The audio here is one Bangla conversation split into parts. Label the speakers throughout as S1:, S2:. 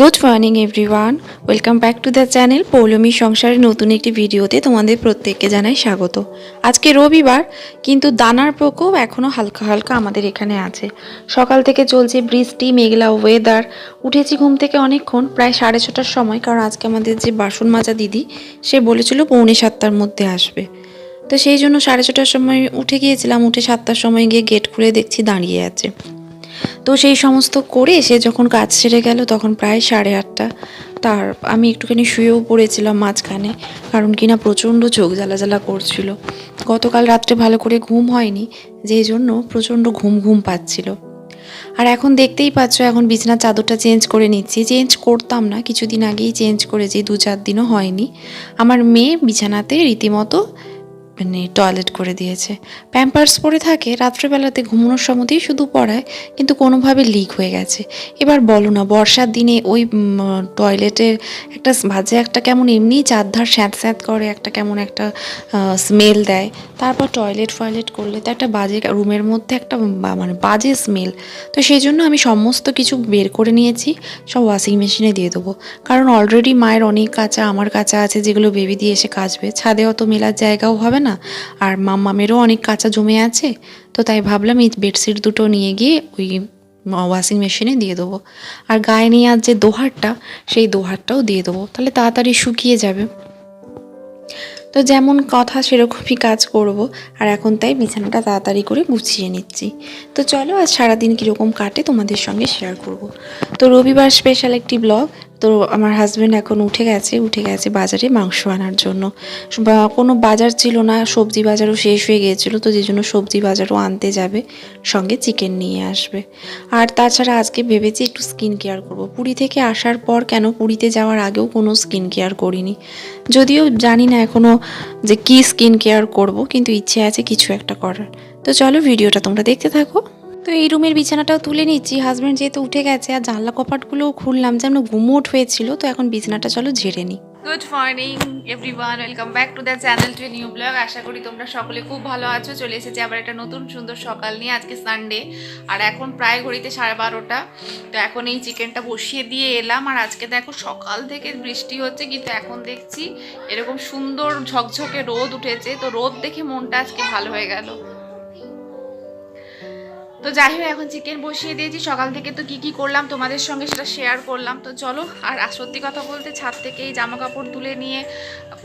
S1: Good morning everyone welcome back to the channel Poulami সংসারের নতুন একটি ভিডিওতে তোমাদের প্রত্যেককে জানাই স্বাগত। আজকে রবিবার, কিন্তু দানার প্রকোপ এখনও হালকা হালকা আমাদের এখানে আছে। সকাল থেকে চলছে বৃষ্টি, মেঘলা ওয়েদার উঠেছি ঘুম থেকে অনেকক্ষণ, প্রায় সাড়ে ছটার সময়, কারণ আজকে আমাদের যে বাসন মাজা দিদি, সে বলেছিল পৌনে সাতটার মধ্যে আসবে। তো সেই জন্য সাড়ে ছটার সময় উঠে গিয়েছিলাম, উঠে সাতটার সময় গিয়ে গেট খুলে দেখছি দাঁড়িয়ে আছে। তো সেই সমস্ত করে সে যখন কাজ সেরে গেল তখন প্রায় সাড়ে আটটা। তার, আমি একটুখানি শুয়েও পড়েছিলাম মাঝখানে, কারণ কিনা প্রচণ্ড চোখ জ্বালা জ্বালা করছিল। গতকাল রাত্রে ভালো করে ঘুম হয়নি, যেই জন্য প্রচণ্ড ঘুম ঘুম পাচ্ছিল। আর এখন দেখতেই পাচ্ছ, এখন বিছানার চাদরটা চেঞ্জ করে নিচ্ছি। চেঞ্জ করতাম না, কিছুদিন আগেই চেঞ্জ করেছি, দু চার দিনও হয়নি। আমার মেয়ে বিছানাতে রীতিমতো মানে টয়লেট করে দিয়েছে। প্যাম্পার্স পরে থাকে, রাত্রেবেলাতে ঘুমানোর সময়তেই শুধু পড়ায়, কিন্তু কোনোভাবে লিক হয়ে গেছে। এবার বলো না, বর্ষার দিনে ওই টয়লেটের একটা বাজে একটা কেমন এমনি চারধার স্যাঁত স্যাঁত করে, একটা কেমন একটা স্মেল দেয়। তারপর টয়লেট ফয়লেট করলে তো একটা বাজে রুমের মধ্যে একটা মানে বাজে স্মেল তো সেই জন্য আমি সমস্ত কিছু বের করে নিয়েছি, সব ওয়াশিং মেশিনে দিয়ে দেবো। কারণ অলরেডি মায়ের অনেক কাঁচা, আমার কাঁচা আছে, যেগুলো বেবি দিয়ে এসে কাচবে। ছাদে অত মেলার জায়গাও হবে না। আর মাম্মামেরও অনেক কাঁচা জমে আছে, তো তাই ভাবলাম এই বেডশিট দুটো নিয়ে গিয়ে ওই ওয়াশিং মেশিনে দিয়ে দেবো। আর গায়ে নিয়ে আর যে দোহারটা, সেই দোহারটাও দিয়ে দেবো, তাহলে তাড়াতাড়ি শুকিয়ে যাবে। তো যেমন কথা সেরকমই কাজ করব, আর এখন তাই বিছানাটা তাড়াতাড়ি করে গুছিয়ে নিচ্ছি। তো চলো আজ সারাদিন কীরকম কাটে তোমাদের সঙ্গে শেয়ার করব। তো রবিবার স্পেশাল একটি ব্লগ তো আমার হাজব্যান্ড এখন উঠে গেছে উঠে গেছে বাজারে মাংস আনার জন্য। বা কোনো বাজার ছিল না, সবজি বাজারও শেষ হয়ে গিয়েছিল, তো যে জন্য সবজি বাজারও আনতে যাবে, সঙ্গে চিকেন নিয়ে আসবে। আর তাছাড়া আজকে ভেবেছি একটু স্কিন কেয়ার করব। পুরী থেকে আসার পর কেন পুরীতে যাওয়ার আগেও কোনো স্কিন কেয়ার করিনি। যদিও জানি না এখনও যে কি স্কিন কেয়ার করব, কিন্তু ইচ্ছে আছে কিছু একটা করার। তো চলো ভিডিওটা তোমরা দেখতে থাকো। তো এই রুমের বিছানাটাও তুলে নিচ্ছি। হাজব্যান্ড যেহেতু উঠে গেছে আর জানলা কপাটগুলোও খুললাম যেন ঘুমোট হয়েছিল, তো এখন বিছানাটা চলো ঝেড়ে নিই।
S2: Good morning everyone welcome back to the channel to new blog আশা করি তোমরা সকলে খুব ভালো আছো। চলে এসেছে আবার একটা নতুন সুন্দর সকাল নিয়ে। আজকে সানডে আর এখন প্রায় ঘড়িতে সাড়ে বারোটা। তো এখন এই চিকেনটা বসিয়ে দিয়ে এলাম। আর আজকে দেখো সকাল থেকে বৃষ্টি হচ্ছে, কিন্তু এখন দেখছি এরকম সুন্দর ঝকঝকে রোদ উঠেছে। তো রোদ দেখে মনটা আজকে ভালো হয়ে গেল। তো যাই হোক, এখন চিকেন বসিয়ে দিয়েছি। সকাল থেকে তো কি কি করলাম তোমাদের সঙ্গে সেটা শেয়ার করলাম। তো চলো, আর সত্যি কথা বলতে ছাদ থেকে এই জামা কাপড় তুলে নিয়ে,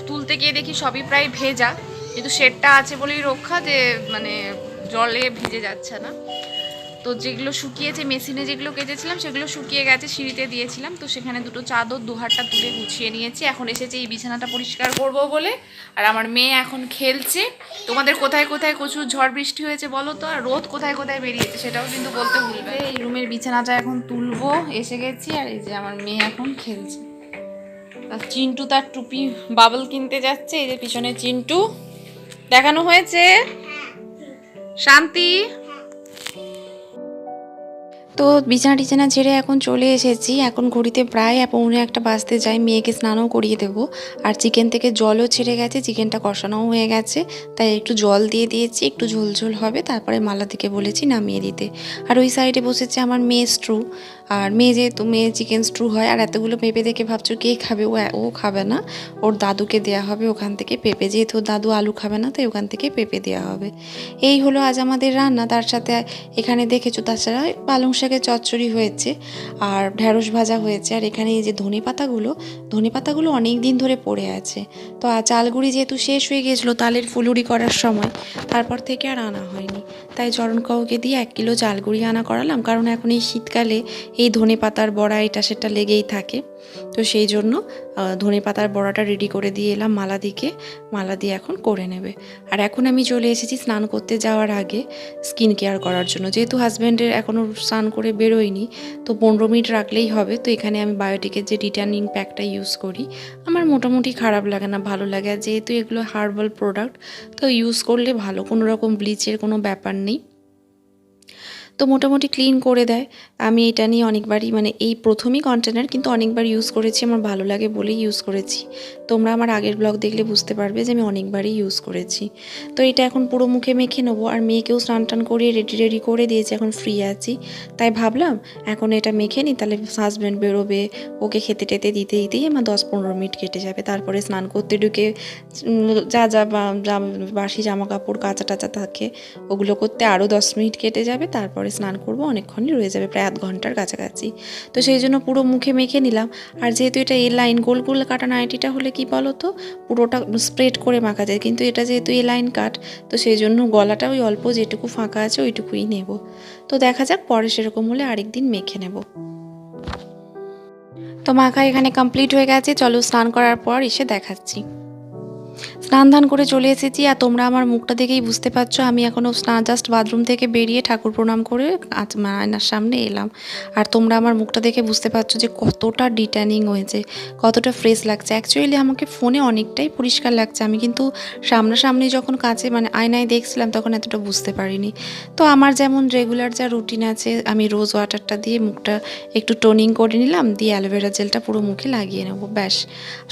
S2: তুলতে গিয়ে দেখি সবই প্রায় ভেজা। কিন্তু শেডটা আছে বলেই রক্ষা যে মানে জলে ভিজে যাচ্ছে না। তো যেগুলো শুকিয়েছে মেশিনে যেগুলো কেচেছিলাম সেগুলো শুকিয়ে গেছে, সিঁড়িতে দিয়েছিলাম। তো সেখানে দুটো চাদর দুহারটা তুলে গুছিয়ে নিয়েছি। এখন এসেছে এই বিছানাটা পরিষ্কার করব বলে। আর আমার মেয়ে এখন খেলছে। তোমাদের কোথায় কোথায় প্রচুর ঝড় বৃষ্টি হয়েছে বলো তো? আর রোদ কোথায় কোথায় বেরিয়েছে সেটাও কিন্তু বলতে ভুলবে এই রুমের বিছানাটা এখন তুলবো, এসে গেছি। আর এই যে আমার মেয়ে এখন খেলছে। চিন্টু তার টুপি বাবল কিনতে যাচ্ছে। এই যে পিছনে চিন্টু। দেখানো হয়েছে? শান্তি?
S1: তো বিছানা টিছানা ছেড়ে এখন চলে এসেছি। এখন ঘড়িতে প্রায় পৌনে একটা বাজতে যাই মেয়েকে স্নানও করিয়ে দেবো। আর চিকেন থেকে জলও ছেড়ে গেছে। চিকেনটা কষানোও হয়ে গেছে। তাই একটু জল দিয়ে দিয়েছি। একটু ঝোলঝোল ঝোল হবে। তারপরে মালা থেকে বলেছি নামিয়ে দিতে। আর ওই সাইডে বসেছে আমার মেয়ে স্ট্রু। আর মেয়ে যেহেতু মেয়ে চিকেন স্ট্রু হয়, আর এতগুলো পেঁপে দেখে ভাবছ কে খাবে? ও ও খাবে না। ওর দাদুকে দেওয়া হবে ওখান থেকে পেঁপে। যেহেতু দাদু আলু খাবে না, তাই ওখান থেকে পেঁপে দেওয়া হবে। এই হলো আজ আমাদের রান্না। তার সাথে এখানে দেখেছ, তাছাড়া পালং শাকের চচ্চড়ি হয়েছে, আর ঢ্যাঁড়স ভাজা হয়েছে, আর এখানে এই যে ধনে পাতাগুলো ধনে পাতাগুলো অনেক দিন ধরে পড়ে আছে। তো চালগুড়ি যেহেতু শেষ হয়ে গিয়েছিল তালের ফুলুরি করার সময়, তারপর থেকে আর আনা হয়নি। তাই চরণ কাউকে দিয়ে এক কিলো চালগুড়ি আনা করালাম, কারণ এখন এই শীতকালে এই ধনে পাতার বড়া এটা সেটা লেগেই থাকে। তো সেই জন্য ধনে পাতার বড়াটা রেডি করে দিয়ে এলাম মালা দিকে। মালা দিয়ে এখন করে নেবে। আর এখন আমি চলে এসেছি স্নান করতে যাওয়ার আগে স্কিন কেয়ার করার জন্য। যেহেতু হাজব্যান্ডের এখনও স্নান করে বেরোয়নি, তো পনেরো মিনিট রাখলেই হবে। তো এখানে আমি বায়োটিকের যে ডিটার্নিং প্যাকটা ইউজ করি, আমার মোটামুটি খারাপ লাগে না, ভালো লাগে। আর যেহেতু এগুলো হার্বাল প্রোডাক্ট তো ইউজ করলে ভালো। কোনো রকম ব্লিচের কোনো ব্যাপার নেই। তো মোটামুটি ক্লিন করে দেয়। আমি এটা নিয়ে অনেকবারই মানে এই প্রথমই কন্টেনার কিন্তু অনেকবার ইউজ করেছি, আমার ভালো লাগে বলেই ইউজ করেছি। তোমরা আমার আগের ব্লগ দেখলে বুঝতে পারবে যে আমি অনেকবারই ইউজ করেছি। তো এটা এখন পুরো মুখে মেখে নেব, আর মেয়েকেও স্নান টান করিয়ে রেডি রেডি করে দিয়েছি, এখন ফ্রি আছি। তাই ভাবলাম, এখন এটা মেখে নিই, তাহলে হাজব্যান্ড বেরোবে, ওকে খেতে টেতে দিতে, দিতেই আমার দশ পনেরো মিনিট কেটে যাবে। তারপরে স্নান করতে ঢুকে যা যা বাসি জামা কাপড় কাঁচা টাচা থাকে, ওগুলো করতে আরও দশ মিনিট কেটে যাবে, তারপরে স্নান করব, অনেকক্ষণই রয়ে যাবে, প্রায় আধ ঘণ্টার কাছাকাছি। তো সেই জন্য পুরো মুখে মেখে নিলাম। আর যেহেতু এটা এ লাইন গোল গোল কাটা নাইটিটা হলে কি বলো তো পুরোটা স্প্রেড করে মাখা যায়। কিন্তু এটা যেহেতু এ লাইন কাট তো সেই জন্য গলাটা ওই অল্প যেটুকু ফাঁকা আছে ওইটুকুই নেব। তো দেখা যাক পরে সেরকম হলে আরেকদিন মেখে নেব। তো মাখা এখানে কমপ্লিট হয়ে গেছে, চলো স্নান করার পর এসে দেখাচ্ছি। স্নান ধান করে চলে এসেছি আর তোমরা আমার মুখটা দেখেই বুঝতে পারছ, আমি এখনও স্নান জাস্ট বাথরুম থেকে বেরিয়ে ঠাকুর প্রণাম করে আজ আয়নার সামনে এলাম। আর তোমরা আমার মুখটা দেখে বুঝতে পারছ যে কতটা ডিট্যানিং হয়েছে, কতটা ফ্রেশ লাগছে। অ্যাকচুয়ালি আমাকে ফোনে অনেকটাই পরিষ্কার লাগছে। আমি কিন্তু সামনাসামনি যখন কাছে মানে আয়নায় দেখছিলাম, তখন এতটা বুঝতে পারিনি। তো আমার যেমন রেগুলার যা রুটিন আছে, আমি রোজ ওয়াটারটা দিয়ে মুখটা একটু টোনিং করে নিলাম, দিয়ে অ্যালোভেরা জেলটা পুরো মুখে লাগিয়ে নেব, ব্যাস।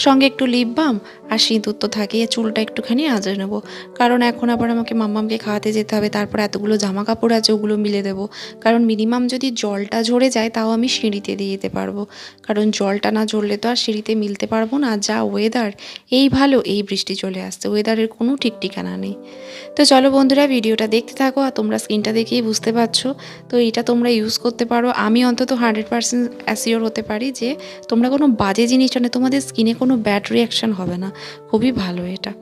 S1: সঙ্গে একটু লিপ বাম আর সিঁদুর তো থাকিয়ে চুলটা একটুখানি আজে নেব। কারণ এখন আবার আমাকে মাম্মামকে খাওয়াতে যেতে হবে, তারপর এতগুলো জামা কাপড় আছে ওগুলো মিলে দেবো। কারণ মিনিমাম যদি জলটা ঝরে যায়, তাও আমি সিঁড়িতে দিয়ে যেতে পারব। কারণ জলটা না ঝরলে তো আর সিঁড়িতে মিলতে পারব না। যা ওয়েদার এই ভালো, এই বৃষ্টি চলে আসছে। ওয়েদারের কোনো ঠিক ঠিকানা নেই। তো চলো বন্ধুরা, ভিডিওটা দেখতে থাকো আর তোমরা স্ক্রিনটা দেখেই বুঝতে পারছ। তো এটা তোমরা ইউজ করতে পারো। আমি অন্তত হান্ড্রেড পার্সেন্ট অ্যাসিওর হতে পারি যে তোমরা কোনো বাজে জিনিস আনে তোমাদের স্কিনে কোনো ব্যাড রিয়াকশন হবে না। খুবই ভালো এটা।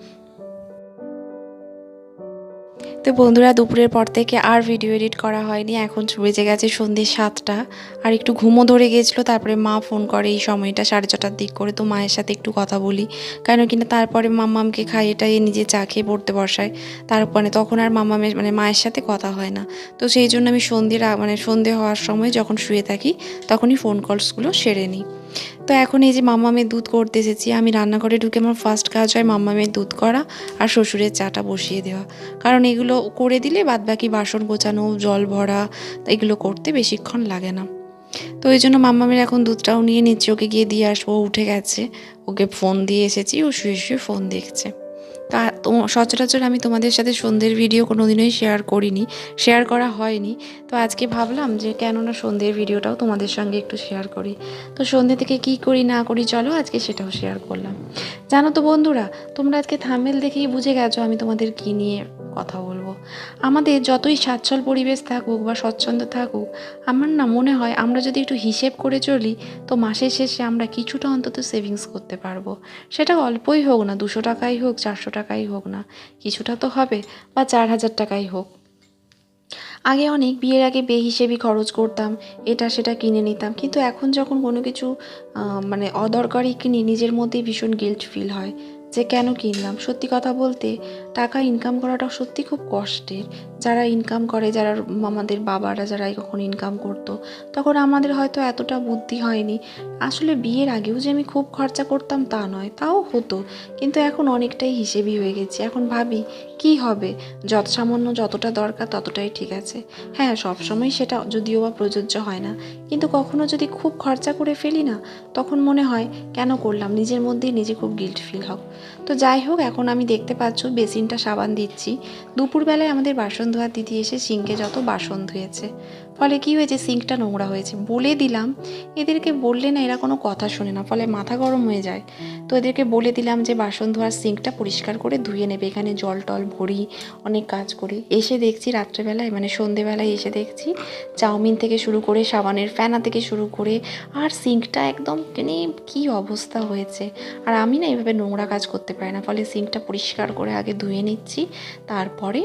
S1: তো বন্ধুরা, দুপুরের পর থেকে আর ভিডিও এডিট করা হয়নি। এখন বেজে গেছে সন্ধ্যে সাতটা। আর একটু ঘুমো ধরে গিয়েছিল তারপরে মা ফোন করে এই সময়টা সাড়ে ছটার দিক করে তো মায়ের সাথে একটু কথা বলি। কেন কিনা তারপরে মাম্মামকে খাইয়ে টাইয়ে নিজে চা খেয়ে পড়তে বসায়। তারপরে তখন আর মাম্মামের মানে মায়ের সাথে কথা হয় না। তো সেই জন্য আমি সন্ধ্যের মানে সন্ধে হওয়ার সময় যখন শুয়ে থাকি, তখনই ফোন কলসগুলো সেরে নিই। তো এখন এই যে মামামের দুধ করতে এসেছি, আমি রান্নাঘরে ঢুকে আমার ফার্স্ট কাজ হয় মাম্মামের দুধ করা আর শ্বশুরের চাটা বসিয়ে দেওয়া। কারণ এগুলো করে দিলে বাদবাকি বাসন গোছানো, জল ভরা, এগুলো করতে বেশিক্ষণ লাগে না। তো ওই জন্য মাম্মামের এখন দুধটাও নিয়ে নিচে ওকে গিয়ে দিয়ে আসব উঠে গেছে। ওকে ফোন দিয়ে এসেছি, ও শুয়ে শুয়ে ফোন দেখছে। সচরাচর আমি তোমাদের সাথে সন্ধ্যের ভিডিও কোনোদিনই শেয়ার করিনি শেয়ার করা হয়নি। তো আজকে ভাবলাম যে কেননা সন্ধ্যের ভিডিওটাও তোমাদের সঙ্গে একটু শেয়ার করি। তো সন্ধ্যে থেকে কি করি না করি চলো আজকে সেটাও শেয়ার করলাম। জানো তো বন্ধুরা, তোমরা আজকে থামেল দেখেই বুঝে গেছো আমি তোমাদের কি নিয়ে কথা বলব। আমাদের যতই স্বাচ্ছল পরিবেশ থাকুক বা স্বচ্ছন্দ থাকুক, আমার না মনে হয় আমরা যদি একটু হিসেব করে চলি, তো মাসের শেষে আমরা কিছুটা অন্তত সেভিংস করতে পারব। সেটা অল্পই হোক না, দুশো টাকাই হোক, চারশো টাকাই হোক না, কিছুটা তো হবে বা চার হাজার টাকাই হোক। আগে অনেক বিয়ের আগে বেহিসেবি খরচ করতাম, এটা সেটা কিনে নিতাম। কিন্তু এখন যখন কোনো কিছু মানে অদরকারি কিনি, নিজের মধ্যেই ভীষণ গিল্ট ফিল হয় যে কেন কিনলাম? সত্যি কথা বলতে টাকা ইনকাম করাটা সত্যি খুব কষ্টের। যারা ইনকাম করে, যারা আমাদের বাবারা যারা কখন ইনকাম করতো, তখন আমাদের হয়তো এতটা বুদ্ধি হয়নি। আসলে বিয়ের আগেও যে আমি খুব খরচা করতাম তা নয়, তাও হতো। কিন্তু এখন অনেকটাই হিসেবি হয়ে গেছি। এখন ভাবি, কি হবে? যত সামান্য যতটা দরকার ততটাই ঠিক আছে। হ্যাঁ সবসময় সেটা যদিও বা প্রযোজ্য হয় না। কিন্তু কখনো যদি খুব খরচা করে ফেলি না, তখন মনে হয়, কেন করলাম? নিজের মধ্যেই নিজে খুব গিল্ট ফিল হোক তো যাই হোক, এখন আমি দেখতে পাচ্ছ বেসিনটা সাবান দিচ্ছি। দুপুরবেলায় আমাদের বাসন ধোয়ার দিদি এসে সিঙ্কে যত বাসন ধুয়েছে। ফলে কি হয়েছে? সিঙ্কটা নোংরা হয়েছে। বলে দিলাম, এদেরকে বললে না এরা কোনো কথা শোনে না, ফলে মাথা গরম হয়ে যায়। তো এদেরকে বলে দিলাম যে বাসন ধোয়ার সিঙ্কটা পরিষ্কার করে ধুয়ে নেবে। এখানে জল টল ভরি অনেক কাজ করি। এসে দেখছি রাত্রেবেলায় মানে সন্ধেবেলায় এসে দেখছি চাউমিন থেকে শুরু করে সাবানের ফ্যানা থেকে শুরু করে আর সিঙ্কটা একদম মানে কী অবস্থা হয়েছে। আর আমি না এইভাবে নোংরা কাজ করতে পারি না, ফলে সিঙ্কটা পরিষ্কার করে আগে ধুয়ে নিচ্ছি, তারপরে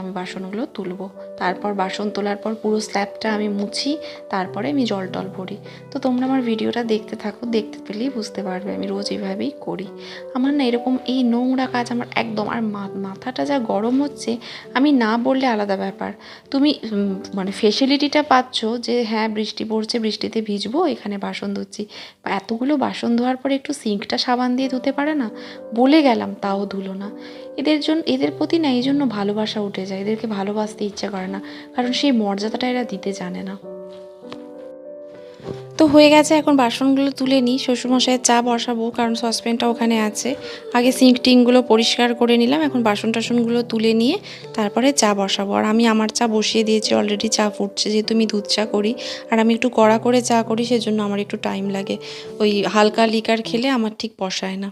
S1: আমি বাসনগুলো তুলবো। তারপর বাসন তোলার পর পুরো স্ল্যাবটা আমি মুছি, তারপরে আমি জল টল ভরি। তো তোমরা আমার ভিডিওটা দেখতে থাকো, দেখতে পেলেই বুঝতে পারবে আমি রোজ এইভাবেই করি। আমার না এরকম এই নোংরা কাজ আমার একদম, আর মাথাটা যা গরম হচ্ছে, আমি না বললে আলাদা ব্যাপার। তুমি মানে ফেসিলিটিটা পাচ্ছ যে হ্যাঁ বৃষ্টি পড়ছে, বৃষ্টিতে ভিজবো, এখানে বাসন ধুচ্ছি। এতগুলো বাসন ধোয়ার পরে একটু সিঙ্কটা সাবান দিয়ে ধুতে পারে না? বলে গেলাম, তাও ধুলো না। এদের জন্য এদের প্রতি না এই জন্য ভালোবাসা উঠে
S3: উঠে যায়, এদেরকে ভালোবাসতে ইচ্ছা করে না, কারণ সেই মর্যাদাটা এরা দিতে জানে না। তো হয়ে গেছে, এখন বাসনগুলো তুলে নিই, শ্বশুরমশাইয়ের চা বসাবো, কারণ সসপ্যানটা ওখানে আছে। আগে সিঙ্ক টিঙ্কগুলো পরিষ্কার করে নিলাম, এখন বাসন টাসনগুলো তুলে নিয়ে তারপরে চা বসাবো। আর আমি আমার চা বসিয়ে দিয়েছি অলরেডি চা ফুটছে, যেহেতু আমি দুধ চা করি। আর আমি একটু কড়া করে চা করি, সেজন্য আমার একটু টাইম লাগে। ওই হালকা লিকার খেলে আমার ঠিক বসায় না।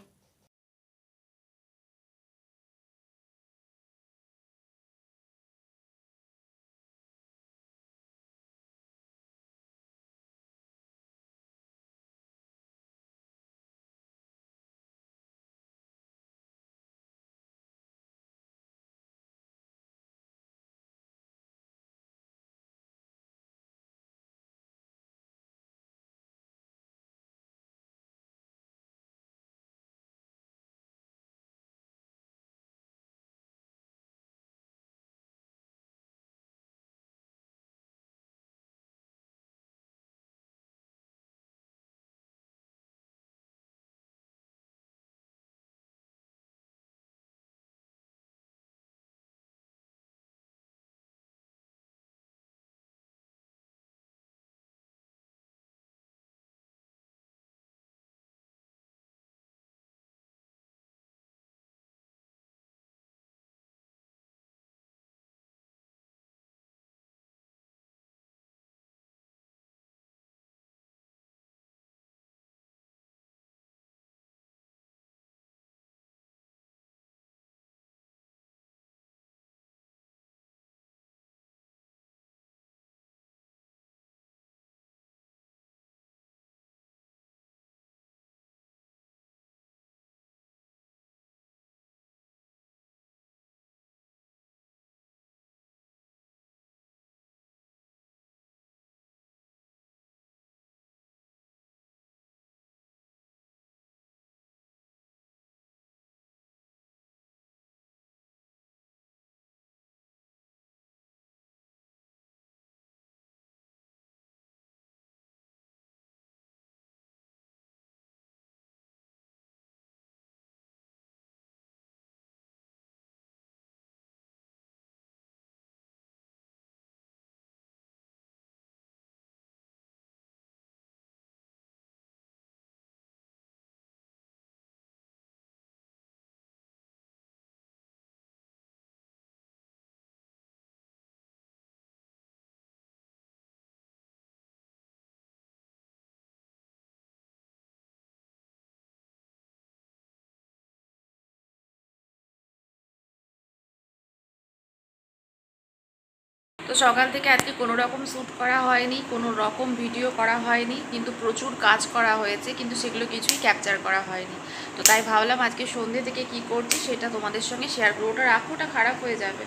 S1: তো সকাল থেকে আজকে কোনো রকম শ্যুট করা হয়নি, কোনো রকম ভিডিও করা হয়নি, কিন্তু প্রচুর কাজ করা হয়েছে, কিন্তু সেগুলো কিছুই ক্যাপচার করা হয়নি। তো তাই ভাবলাম আজকে সন্ধ্যে থেকে কি করছি সেটা তোমাদের সঙ্গে শেয়ার করব। ওটা রাখো, ওটা খারাপ হয়ে যাবে।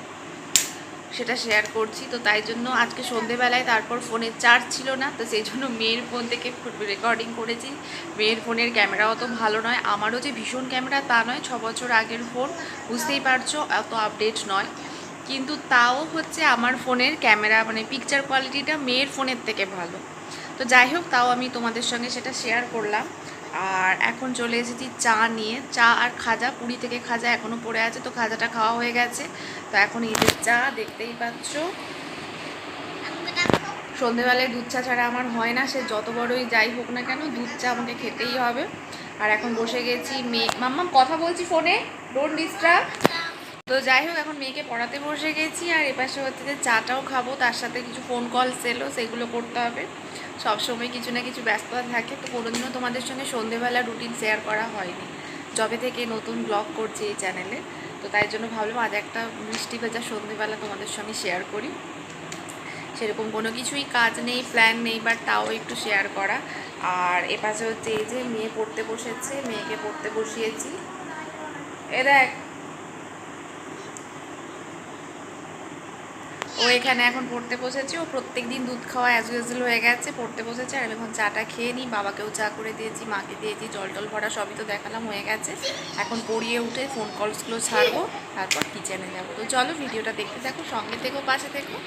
S1: সেটা শেয়ার করছি, তো তাই জন্য আজকে সন্ধেবেলায় তারপর ফোনের চার্জ ছিল না, তো সেই জন্য মেয়ের ফোন থেকে রেকর্ডিং করেছি। মেয়ের ফোনের ক্যামেরা অত ভালো নয়, আমারও যে ভীষণ ক্যামেরা তা নয়, ছ বছর আগের ফোন বুঝতেই পারছ এত আপডেট নয়। কিন্তু তাও হচ্ছে আমার ফোনের ক্যামেরা মানে পিকচার কোয়ালিটিটা মেয়ের ফোনের থেকে ভালো। তো যাই হোক, তাও আমি তোমাদের সঙ্গে সেটা শেয়ার করলাম। আর এখন চলে এসেছি চা নিয়ে। চা আর খাজা, পুরী থেকে খাজা এখনও পড়ে আছে, তো খাজাটা খাওয়া হয়ে গেছে। তো এখন এই যে চা দেখতেই পাচ্ছ। সন্ধেবেলায় দুধ চা ছাড়া আমার হয় না, সে যত বড়ই যাই হোক না কেন, দুধ চা আমাকে খেতেই হবে। আর এখন বসে গেছি মেয়ে মাম্মাম, কথা বলছি ফোনে? ডোন্ট ডিস্টার্ব তো যাই হোক, এখন মেয়েকে পড়াতে বসে গেছি আর এপাশে হচ্ছে যে চাটাও খাব, তার সাথে কিছু ফোন কল সেলও সেগুলো করতে হবে। সব সময় কিছু না কিছু ব্যস্ততা থাকে, তো কোনোদিনও তোমাদের সঙ্গে সন্ধেবেলা রুটিন শেয়ার করা হয়নি। যবে থেকে নতুন ব্লগ করছি এই চ্যানেলে তো তাই জন্য ভাবলাম আজ একটা মিষ্টি ভেজা সন্ধেবেলা তোমাদের সঙ্গে শেয়ার করি। সেরকম কোনো কিছুই কাজ নেই প্ল্যান নেই বাট তাও একটু শেয়ার করা। আর এপাশে হচ্ছে এই যে মেয়ে পড়তে বসেছে, মেয়েকে পড়তে বসিয়েছি। এ দেখ ও এখানে এখন পড়তে বসেছে। ও প্রত্যেক দিন দুধ খাওয়া অ্যাজ ইউজুয়াল হয়ে গেছে, পড়তে বসেছে। আর এখন চাটা খেয়ে নিই। বাবাকেও চা করে দিয়েছি, মাকে দিয়েছি, জল টল ভরা সবই তো দেখালাম, হয়ে গেছে। এখন পড়িয়ে উঠে ফোন কলসগুলো ছাড়বো, তারপর কিচেনে যাব। তো চলো ভিডিওটা দেখতে দেখো সঙ্গে থেকো, পাশে থেকো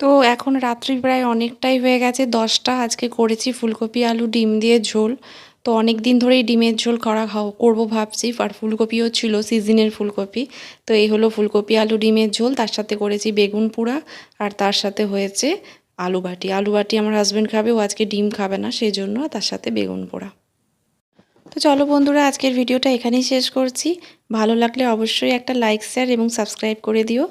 S3: তো
S1: এখন রাত্রি প্রায় অনেকটাই হয়ে গেছে। দশটা, আজকে করেছি ফুলকপি, আলু, ডিম দিয়ে ঝোল। তো অনেক দিন ধরেই ডিমের ঝোল করা করব ভাবছি। আর ফুলকপিও ছিল, সিজনের ফুলকপি। তো এই হলো ফুলকপি, আলু, ডিমের ঝোল। তার সাথে করেছি বেগুন পোড়া আর তার সাথে হয়েছে আলু বাটি। আলু বাটি আমার হাজব্যান্ড খাবে, ও আজকে ডিম খাবে না সেই জন্য তার সাথে বেগুন পোড়া। তো চলো বন্ধুরা, আজকের ভিডিওটা এখানেই শেষ করছি। ভালো লাগলে অবশ্যই একটা লাইক শেয়ার এবং সাবস্ক্রাইব করে দিও।